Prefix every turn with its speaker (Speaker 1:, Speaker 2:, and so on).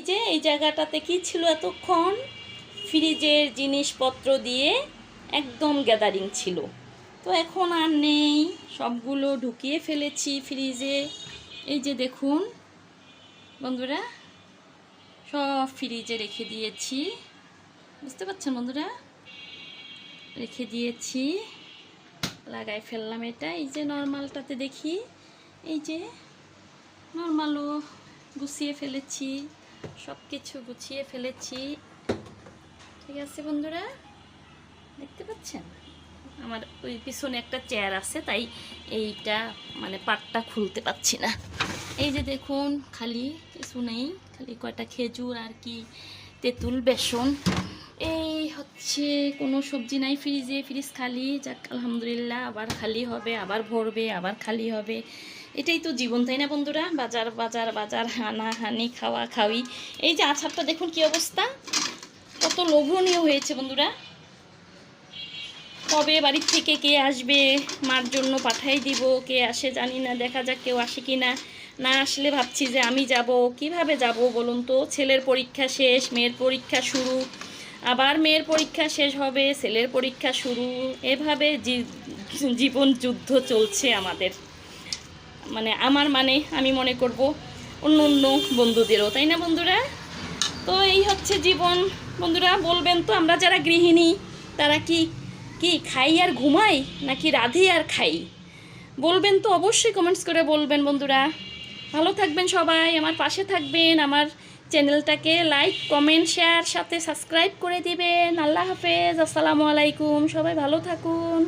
Speaker 1: এই যে এই জায়গাটাতে কি ছিল এতক্ষণ? ফ্রিজের জিনিসপত্র দিয়ে একদম গ্যাদারিং ছিল। তো এখন আর নেই। সবগুলো ঢুকিয়ে ফেলেছি ফ্রিজে। এই যে দেখুন, বন্ধুরা, সব ফ্রিজে রেখে দিয়েছি। বুঝতে পারছেন বন্ধুরা? রেখে দিয়েছি। লাগাই ফেললাম এটা। এই যে নর্মালটাতে দেখি। এই যে নর্মালও গুছিয়ে ফেলেছি। সব কিছু গুছিয়ে ফেলেছি। ঠিক আছে বন্ধুরা? দেখতে পাচ্ছেন? আমার ওই পিছনে একটা চেয়ার আছে, তাই এইটা মানে পাটটা খুলতে পাচ্ছি না। এই যে দেখুন, খালি কিছু নেই, খালি কয়টা খেজুর আর কি তেঁতুল, বেসন। হচ্ছে কোনো সবজি নাই ফ্রিজে ফ্রিজ খালি, যাক আলহামদুলিল্লাহ, আবার খালি হবে, আবার ভরবে, আবার খালি হবে। এটাই তো জীবন, তাই না বন্ধুরা? বাজার বাজার বাজার, হানা, হানি, খাওয়া, খাওয়ি। এই যে আচারটা দেখুন কি অবস্থা? কত লোভনীয় হয়েছে বন্ধুরা। কবে বাড়ির থেকে কে আসবে, মার জন্য পাঠাই দিব, কে আসে জানি না, দেখা যাক কেউ আসে কি না না আসলে ভাবছি যে আমি যাব, কীভাবে যাব বলুন তো? ছেলের পরীক্ষা শেষ, মেয়ের পরীক্ষা শুরু। আবার মেয়ের পরীক্ষা শেষ হবে, ছেলের পরীক্ষা শুরু। এভাবে জীবন যুদ্ধ চলছে আমাদের। মানে আমার মানে আমি মনে করব অন্য অন্য বন্ধুদেরও, তাই না বন্ধুরা? তো এই হচ্ছে জীবন। বন্ধুরা, বলবেন তো আমরা যারা গৃহিণী, তারা কি কি খাই আর ঘুমাই, নাকি রাধি আর খাই? বলবেন তো অবশ্যই কমেন্টস করে বলবেন বন্ধুরা। ভালো থাকবেন সবাই, আমার পাশে থাকবেন, আমার চ্যানেলটাকে লাইক কমেন্ট শেয়ার সাথে সাবস্ক্রাইব করে দিবেন। আল্লাহ হাফেজ, আসসালামু আলাইকুম, সবাই ভালো থাকুন।